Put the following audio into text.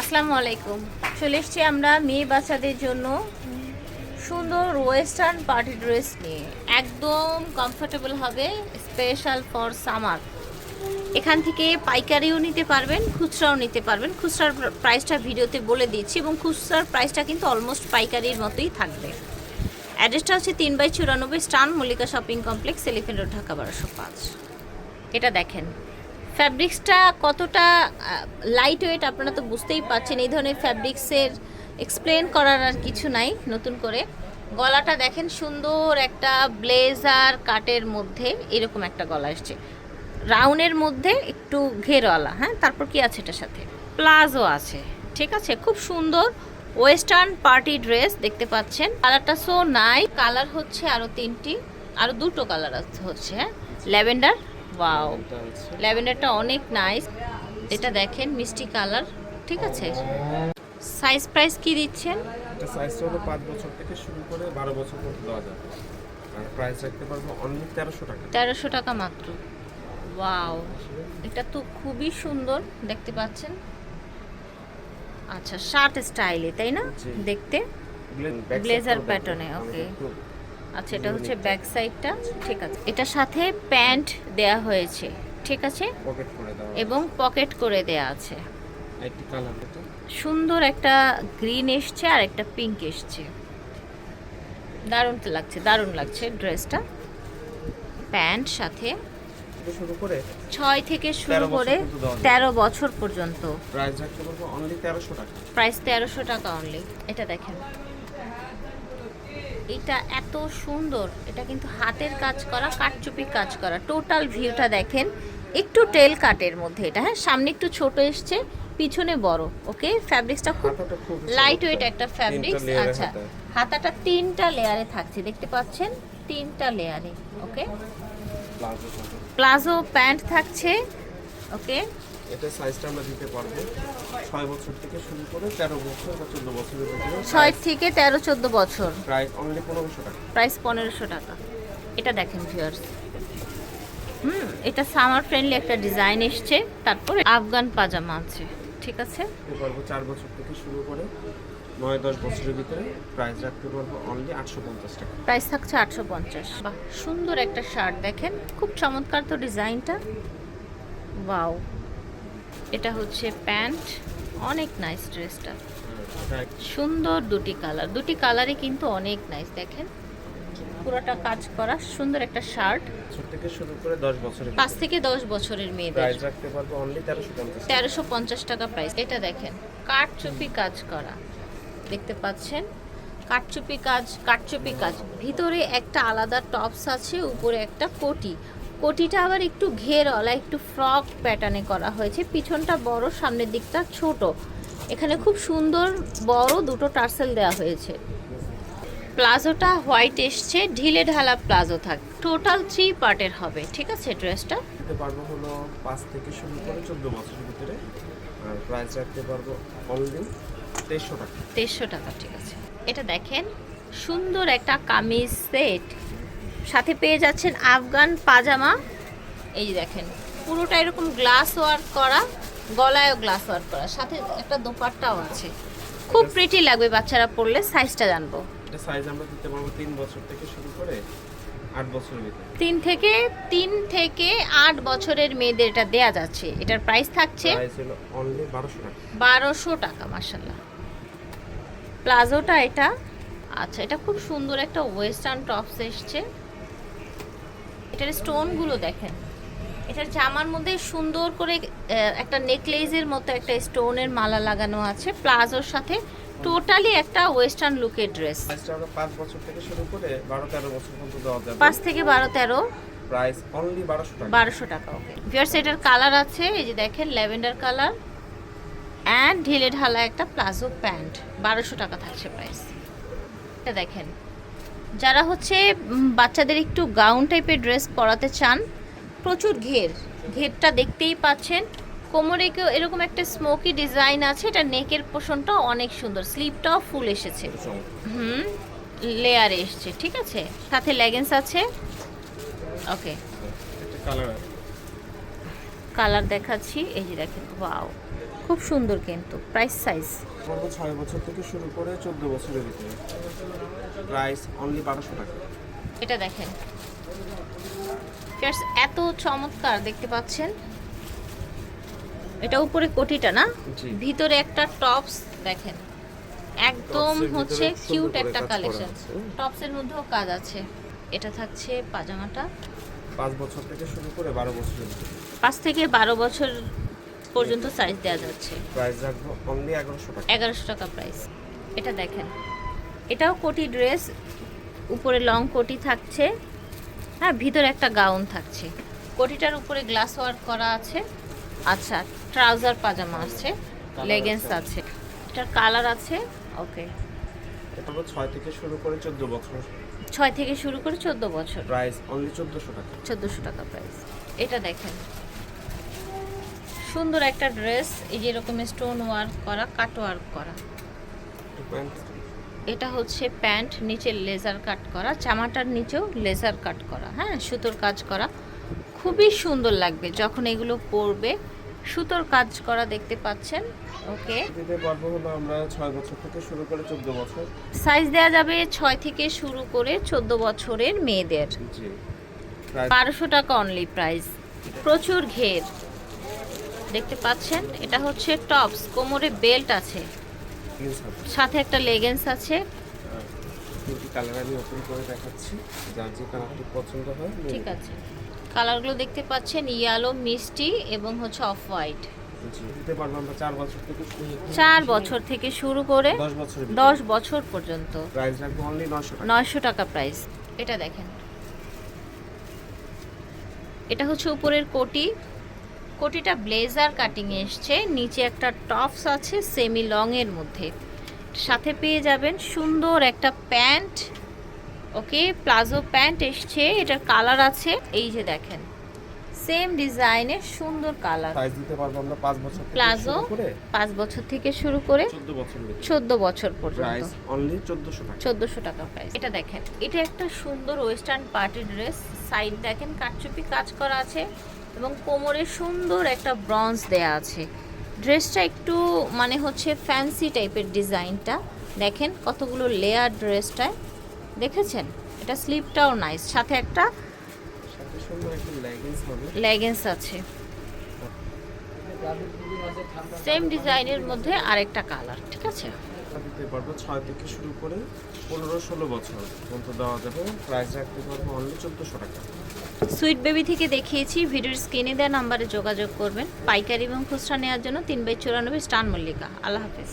আসসালামু আলাইকুম। চলে এসছি আমরা মেয়ে বাচ্চাদের জন্য সুন্দর ওয়েস্টার্ন পার্টি ড্রেস নিয়ে। একদম কমফোর্টেবল হবে স্পেশাল ফর সামার এখান থেকে পাইকারিও নিতে পারবেন, খুচরাও নিতে পারবেন। খুচরার প্রাইসটা ভিডিওতে বলে দিচ্ছি এবং খুচরার প্রাইসটা কিন্তু অলমোস্ট পাইকারির মতোই থাকবে। অ্যাড্রেসটা হচ্ছে তিন বাই চুরানব্বই স্টান Mallika shopping complex elephant road Dhaka বারোশো পাঁচ। এটা দেখেন। ফ্যাব্রিক্সটা কতটা লাইট ওয়েট আপনারা তো বুঝতেই পারছেন, এই ধরনের ফ্যাব্রিক্সের এক্সপ্লেন করার আর কিছু নাই নতুন করে। গলাটা দেখেন সুন্দর একটা ব্লেজার কাটের মধ্যে এরকম একটা গলা এসছে। রাউনের মধ্যে একটু ঘেরওয়ালা হ্যাঁ? তারপর কি আছে এটার সাথে? প্লাজো আছে, ঠিক আছে? খুব সুন্দর ওয়েস্টার্ন পার্টি ড্রেস দেখতে পাচ্ছেন। কালারটা সো নাই কালার হচ্ছে আরও তিনটি আরও দুটো কালার হচ্ছে হ্যাঁ? ল্যাভেন্ডার ওয়াও ল্যাভেন্ডারটা অনেক নাইস এটা দেখেন মিষ্টি কালার ঠিক আছে? সাইজ প্রাইস কি দিচ্ছেন? এটা সাইজটা হলো পাঁচ বছর থেকে শুরু করে বারো বছর পর্যন্ত দেওয়া যাবে। আর প্রাইস রাখতে পারব অনলি তেরোশো টাকা। তেরোশো টাকা মাত্র। ওয়াও এটা তো খুবই সুন্দর দেখতে পাচ্ছেন? আচ্ছা শার্ট স্টাইলে তাই না? দেখতে? Pattern এ, okay. আচ্ছা এটা হচ্ছে ব্যাক সাইডটা ঠিক আছে। এটার সাথে প্যান্ট দেয়া হয়েছে ঠিক আছে? এবং পকেট করে দেয়া আছে। এটা সুন্দর একটা গ্রিন এসছে আর একটা পিঙ্ক এসছে। দারুণ তো লাগছে দারুণ লাগছে ড্রেসটা। প্যান্ট সাথে শুরু করে ছয় থেকে শুরু করে। তেরো বছর পর্যন্ত। প্রাইস তেরোশো টাকা। প্রাইস তেরোশো টাকা অনলি এটা দেখেন। এটা এত সুন্দর। এটা কিন্তু হাতের কাজ করা কাটচুপি কাজ করা। টোটাল ভিউটা দেখেন একটু টেল কাটের মধ্যে এটা। হ্যাঁ সামনে একটু ছোট এসছে পিছনে বড় ওকে ফ্যাব্রিক্সটা খুব লাইট ওয়েট একটা ফ্যাব্রিক্স আচ্ছা হাতাটা তিনটা লেয়ারে থাকছে দেখতে পাচ্ছেন? তিনটা লেয়ারে ওকে প্লাজো প্যান্ট থাকছে ওকে এটা সাইজটা আমরা দিতে পারব। ছয় বছর থেকে শুরু করে তেরো বছর বা চোদ্দ বছরের ভিতরে ছয় থেকে তেরো চোদ্দ বছর। প্রাইস অনলি পনেরোশো টাকা। প্রাইস পনেরোশো টাকা। এটা দেখেন ভিউয়ার্স হুম এটা সামার ফ্রেন্ডলি একটা ডিজাইন এসছে। তারপরে আফগান পাজামা আছে। ঠিক আছে? পারব চার বছর থেকে শুরু করে নয় দশ বছরের ভিতরে প্রাইস রাখতে পারব অনলি আটশো পঞ্চাশ টাকা। প্রাইস থাকছে আটশো পঞ্চাশ। বাহ সুন্দর একটা শার্ট দেখেন। খুব চমৎকার তো ডিজাইনটা ওয়াও এটা হচ্ছে প্যান্ট। অনেক নাইস ড্রেসটা সুন্দর দুটি কালার। দুটি কালারই কিন্তু অনেক নাইস দেখেন। পুরোটা কাজ করা সুন্দর একটা শার্ট থেকে শুরু করে দশ বছরের পাঁচ থেকে দশ বছরের মেয়েদের। প্রাইস রাখতে পারব অনলি তেরোশো পঞ্চাশ তেরোশো পঞ্চাশ টাকা প্রাইস এটা দেখেন কাঠচুপি কাজ করা। দেখতে পাচ্ছেন? কাঠচুপি কাজ কাঠচুপি কাজ। ভিতরে একটা আলাদা টপস আছে উপরে একটা কোটি। কোটিটা আবার একটু ঘেরওয়ালা একটু ফ্রক প্যাটার্নে করা হয়েছে। পিছনটা বড় সামনের দিকটা ছোট। এখানে খুব সুন্দর বড় দুটো টার্সেল দেওয়া হয়েছে। প্লাজোটা হোয়াইট এসছে ঢিলে ঢালা প্লাজো থাক। টোটাল থ্রি পার্টের হবে ঠিক আছে ড্রেসটা? পারব হলো পাঁচ থেকে শুরু করে চোদ্দ বছরের ভিতরে। আর প্রাইস রাখতে পারব অনলি তেইশশো টাকা। তেইশশো টাকা ঠিক আছে। এটা দেখেন সুন্দর একটা কামিজ সেট সাথে পেয়ে যাচ্ছেন আফগান পাজামা। এই যে দেখেন পুরোটা এরকম গ্লাস ওয়ার্ক করা গলায়ও গ্লাস ওয়ার্ক করা। সাথে একটা দোপাট্টাও আছে। খুব প্রিটি লাগবে বাচ্চারা পড়লে সাইজটা জানব। এটা সাইজ আমরা দিতে পারব তিন বছর থেকে শুরু করে আট বছরের ভিতরে। তিন থেকে তিন থেকে আট বছরের মেয়েদের এটা দেয়া যাচ্ছে। এটার প্রাইস থাকছে প্রাইস হলো অনলি বারোশো টাকা। বারোশো টাকা মাসাল্লাহ প্লাজোটা এটা। আচ্ছা এটা খুব সুন্দর একটা ওয়েস্টার্ন টপস এসছে। এটার স্টোনগুলো দেখেন। এটার জামার মধ্যে সুন্দর করে একটা নেকলেসের মতো একটা স্টোনের মালা লাগানো আছে প্লাজোর সাথে টোটালি একটা ওয়েস্টার্ন লুকের ড্রেস। পাঁচ বছর থেকে শুরু করে বারো তেরো বছর পর্যন্ত দেওয়া যাবে। পাঁচ থেকে বারো তেরো? প্রাইস অনলি বারোশো টাকা। বারোশো টাকা ওকে ভিয়ার্স এটার কালার আছে এই যে দেখেন ল্যাভেন্ডার কালার অ্যান্ড ঢিলে ঢালা একটা প্লাজো প্যান্ট। বারোশো টাকা থাকছে প্রাইস এটা দেখেন। যারা হচ্ছে বাচ্চাদের একটু গাউন টাইপের ড্রেস পরাতে চান প্রচুর ঘের। ঘেরটা দেখতেই পাচ্ছেন। কোমরে কেউ এরকম একটা স্মোকি ডিজাইন আছে এটা নেকের পোষণটা অনেক সুন্দর। স্লিপটাও ফুল এসেছে। হুম লেয়ার এসছে ঠিক আছে? সাথে লেগেন্স আছে। ওকে কালার কালার দেখাচ্ছি এই যে দেখেন ওয়াও খুব সুন্দর কিন্তু প্রাইস সাইজ ছয় বছর থেকে শুরু করে চোদ্দ বছরের ভিতরে। প্রাইস অনলি বারোশো টাকা। এটা দেখেন। এত চমৎকার দেখতে পাচ্ছেন। এটা উপরে কোটিটা না? ভিতরে একটা টপস দেখেন। একদম হচ্ছে কিউট একটা কালেকশন। টপসের মধ্যেও কাজ আছে। এটা থাকছে পাজামাটা। পাঁচ বছর থেকে শুরু করে বারো বছর পাঁচ থেকে বারো বছর পর্যন্ত সাইজ দেওয়া যাচ্ছে। প্রাইস রাখব অনলি এগারোশো টাকা। এগারোশো টাকা প্রাইস এটা দেখেন। এটাও কোটি ড্রেস উপরে লং কোটি থাকছে। হ্যাঁ ভিতরে একটা গাউন থাকছে। কোটিটার উপরে গ্লাস ওয়ার্ক করা আছে। আচ্ছা ট্রাউজার পাজামা আছে লেগেন্স আছে। এটার কালার আছে। ওকে এটা হলো ছয় থেকে শুরু করে চোদ্দ বছর। ছয় থেকে শুরু করে চোদ্দ বছর। প্রাইস অনলি চোদ্দোশো টাকা। চোদ্দোশো টাকা প্রাইস এটা দেখেন। সুন্দর একটা ড্রেস এই যে এরকম স্টোন ওয়ার্ক করা কাট ওয়ার্ক করা। এটা হচ্ছে প্যান্ট নিচে লেজার কাট করা জামাটার নিচেও লেজার কাট করা হ্যাঁ সুতোর কাজ করা। খুবই সুন্দর লাগবে যখন এগুলো পরবে। সুতোর কাজ করা দেখতে পাচ্ছেন ওকে। দিতে পারব হলো আমরা ছয় বছর থেকে শুরু করে চোদ্দ বছর। সাইজ দেওয়া যাবে ছয় থেকে শুরু করে চোদ্দ বছরের মেয়েদের। জি। প্রাইস বারোশো টাকা অনলি প্রাইস প্রচুর ঘের। দেখতে পাচ্ছেন এটা হচ্ছে টপস কোমরে বেল্ট আছে। সাথে একটা লেগেন্স আছে। আর তিনটি কালার আমি ওপেন করে দেখাচ্ছি। যার যে কালারটি পছন্দ হয় ঠিক আছে। কালারগুলো দেখতে পাচ্ছেন ইয়েলো মিষ্টি এবং হচ্ছে অফ হোয়াইট চার বছর থেকে শুরু করে। দশ বছর পর্যন্ত। নয়শো টাকা। প্রাইস এটা দেখেন। এটা হচ্ছে উপরের কোটি। কোটিটা ব্লেজার কাটিং এসছে। নিচে একটা টপস আছে সেমি লং এর মধ্যে। সাথে পেয়ে যাবেন সুন্দর একটা প্যান্ট। ওকে প্লাজো প্যান্ট এসছে। এটার কালার আছে এই যে দেখেন। সেম ডিজাইনের সুন্দর কালার। প্রাইস দিতে পারব আমরা পাঁচ বছর থেকে প্লাজো শুরু করে? পাঁচ বছর থেকে শুরু করে চোদ্দ বছর চোদ্দ বছর পর্যন্ত। প্রাইস অনলি চোদ্দশো টাকা। চোদ্দোশো টাকা প্রাইস। এটা দেখেন এটা একটা সুন্দর ওয়েস্টার্ন পার্টি ড্রেস। সাইড দেখেন কাটচুপি কাজ করা আছে। এবং কোমরে সুন্দর একটা ব্রঞ্জ দেয়া আছে। ড্রেসটা একটু মানে হচ্ছে ফ্যান্সি টাইপের ডিজাইনটা। দেখেন কতগুলো লেয়ার ড্রেসটায়। দেখেছেন? এটা স্লিপটাও নাইস সাথে একটা লেগিংস লেগেন্স আছে। সেম ডিজাইনের মধ্যে আরেকটা কালার ঠিক আছে? এটা দিতে পারব। ছয় থেকে শুরু করে পনেরো ষোলো বছর পর্যন্ত দেওয়া যাবে। প্রাইস রাখতে পারব অনলি চোদ্দশো টাকা। সুইট বেবি থেকে দেখিয়েছি, ভিডিওর স্ক্রিনে দেওয়া নাম্বারে যোগাযোগ করবেন। পাইকারি এবং খুচরা নেওয়ার জন্য তিন বাই চুরানব্বই স্টান মল্লিকা। আল্লাহ হাফেজ।